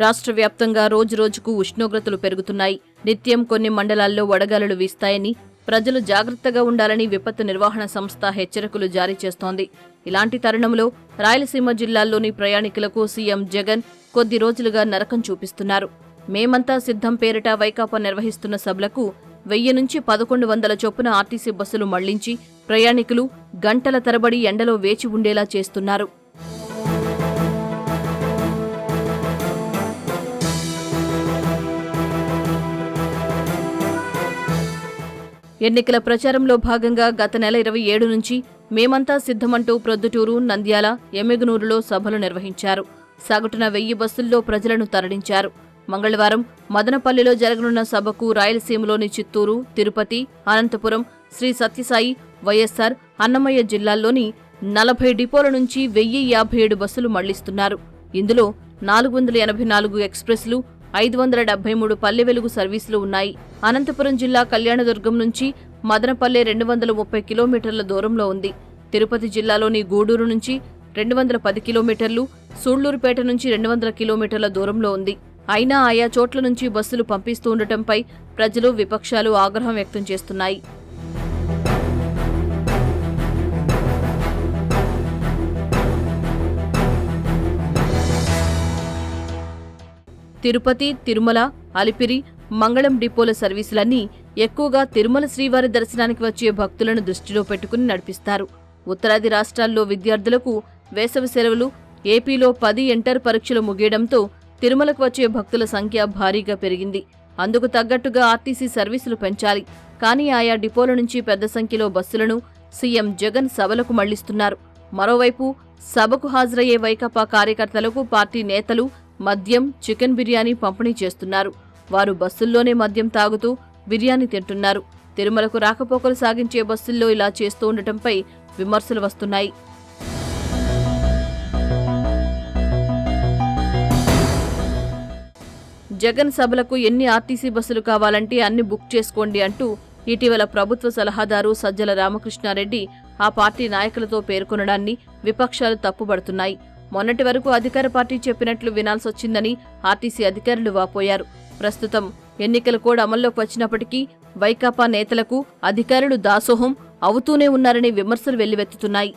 రాష్ట్ర వ్యాప్తంగా రోజురోజుకు ఉష్ణోగ్రతలు పెరుగుతున్నాయి. నిత్యం కొన్ని మండలాల్లో వడగాలులు వీస్తాయని ప్రజలు జాగ్రత్తగా ఉండాలని విపత్తు నిర్వహణ సంస్థ హెచ్చరికలు జారీ చేస్తోంది. ఇలాంటి తరుణంలో రాయలసీమ జిల్లాల్లోని ప్రయాణికులకు సీఎం జగన్ కొద్ది రోజులుగా నరకం చూపిస్తున్నారు. మేమంతా సిద్ధం పేరిట వైకాపా నిర్వహిస్తున్న సభలకు వెయ్యి నుంచి పదకొండు వందల చొప్పున ఆర్టీసీ బస్సులు మళ్ళించి ప్రయాణికులు గంటల తరబడి ఎండలో వేచి ఉండేలా చేస్తున్నారు. ఎన్నికల ప్రచారంలో భాగంగా గత నెల ఇరవై ఏడు నుంచి మేమంతా సిద్ధమంటూ ప్రొద్దుటూరు నంద్యాల ఎమ్మెగనూరులో సభలు నిర్వహించారు. సగటున వెయ్యి బస్సుల్లో ప్రజలను తరలించారు. మంగళవారం మదనపల్లిలో జరగనున్న సభకు రాయలసీమలోని చిత్తూరు తిరుపతి అనంతపురం శ్రీ సత్యసాయి వైఎస్సార్ అన్నమయ్య జిల్లాల్లోని నలభై డిపోల నుంచి వెయ్యి యాభై ఏడు బస్సులు మళ్ళిస్తున్నారు. ఇందులో నాలుగు వందల ఎనభై నాలుగు ఎక్స్ప్రెస్లు ఐదు వందల డెబ్బై మూడు పల్లె వెలుగు సర్వీసులు ఉన్నాయి. అనంతపురం జిల్లా కళ్యాణదుర్గం నుంచి మదనపల్లె రెండు వందల ముప్పై కిలోమీటర్ల దూరంలో ఉంది. తిరుపతి జిల్లాలోని గూడూరు నుంచి రెండు వందల పది కిలోమీటర్లు సూళ్ళూరుపేట నుంచి రెండు వందల కిలోమీటర్ల దూరంలో ఉంది. అయినా ఆయా చోట్ల నుంచి బస్సులు పంపిస్తూ ఉండటంపై ప్రజలు విపక్షాలు ఆగ్రహం వ్యక్తం చేస్తున్నాయి. తిరుపతి తిరుమల అలిపిరి మంగళం డిపోల సర్వీసులన్నీ ఎక్కువగా తిరుమల శ్రీవారి దర్శనానికి వచ్చే భక్తులను దృష్టిలో పెట్టుకుని నడిపిస్తారు. ఉత్తరాది రాష్ట్రాల్లో విద్యార్థులకు వేసవి సెలవులు ఏపీలో పది ఇంటర్ పరీక్షలు ముగియడంతో తిరుమలకు వచ్చే భక్తుల సంఖ్య భారీగా పెరిగింది. అందుకు తగ్గట్టుగా ఆర్టీసీ సర్వీసులు పెంచాలి. కానీ ఆయా డిపోల నుంచి పెద్ద సంఖ్యలో బస్సులను సీఎం జగన్ సభలకు మళ్ళిస్తున్నారు. మరోవైపు సభకు హాజరయ్యే వైకాపా కార్యకర్తలకు పార్టీ నేతలు మద్యం చికెన్ బిర్యానీ పంపిణీ చేస్తున్నారు. వారు బస్సుల్లోనే మద్యం తాగుతూ బిర్యానీ తింటున్నారు. తిరుమలకు రాకపోకలు సాగించే బస్సుల్లో ఇలా చేస్తూ ఉండటంపై విమర్శలు వస్తున్నాయి. జగన్ సభలకు ఎన్ని ఆర్టీసీ బస్సులు కావాలంటే అన్ని బుక్ చేసుకోండి అంటూ ఇటీవల ప్రభుత్వ సలహాదారు సజ్జల రామకృష్ణారెడ్డి ఆ పార్టీ నాయకులతో పేర్కొనడాన్ని విపక్షాలు తప్పుబడుతున్నాయి. మొన్నటి వరకు అధికార పార్టీ చెప్పినట్లు వినాల్సొచ్చిందని ఆర్టీసీ అధికారులు వాపోయారు. ప్రస్తుతం ఎన్నికల కోడ్ అమల్లోకి వచ్చినప్పటికీ వైకాపా నేతలకు అధికారులు దాసోహం అవుతూనే ఉన్నారని విమర్శలు వెల్లువెత్తుతున్నాయి.